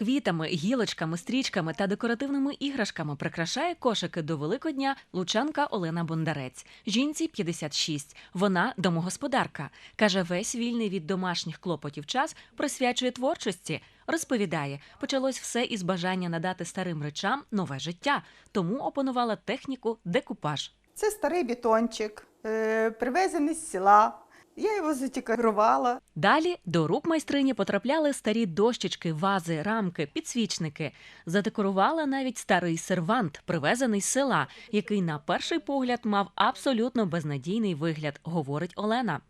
Квітами, гілочками, стрічками та декоративними іграшками прикрашає кошики до Великодня лучанка Олена Бондарець. Жінці 56. Вона домогосподарка. Каже, весь вільний від домашніх клопотів час присвячує творчості. Розповідає, почалось все із бажання надати старим речам нове життя, тому опанувала техніку декупаж. Це старий бетончик, е, привезений з села. Я його затікарувала. Далі до рук майстрині потрапляли старі дощечки, вази, рамки, підсвічники. Задекорувала навіть старий сервант, привезений з села, який на перший погляд мав абсолютно безнадійний вигляд, говорить Олена.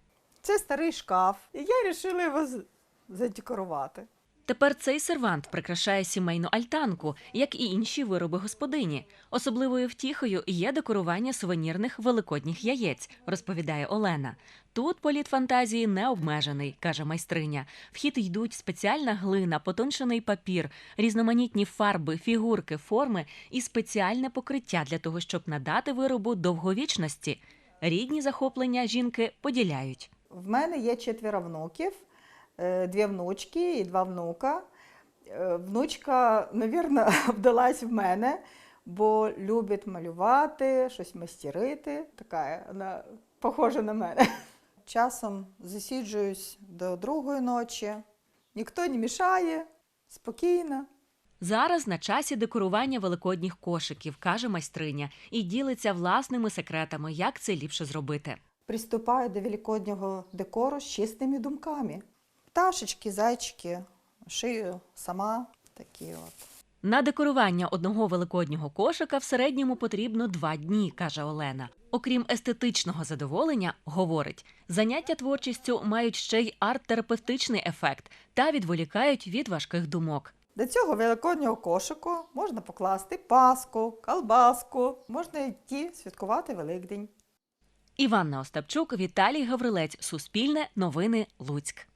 Це старий шкаф. І я вирішила його задекорувати. Тепер цей сервант прикрашає сімейну альтанку, як і інші вироби господині. Особливою втіхою є декорування сувенірних великодніх яєць, розповідає Олена. Тут політ фантазії не обмежений, каже майстриня. Вхід йдуть спеціальна глина, потончений папір, різноманітні фарби, фігурки, форми і спеціальне покриття для того, щоб надати виробу довговічності. Рідні захоплення жінки поділяють. В мене є четверо внуків, дві внучки і два внука. Е, Внучка, мабуть, вдалась в мене, бо любить малювати, щось мастерити. Така вона похожа на мене. Часом засіджуюсь до другої ночі, ніхто не мішає, спокійно. Зараз на часі декорування великодніх кошиків, каже майстриня, і ділиться власними секретами, як це ліпше зробити. Приступаю до великоднього декору з чистими думками. Пташечки, зайчики, шию сама такі от. На декорування одного великоднього кошика в середньому потрібно два дні, каже Олена. Окрім естетичного задоволення, говорить, заняття творчістю мають ще й арт-терапевтичний ефект та відволікають від важких думок. До цього великоднього кошику можна покласти паску, колбаску, можна йти святкувати Великдень. Іванна Остапчук, Віталій Гаврилець, Суспільне, Новини, Луцьк.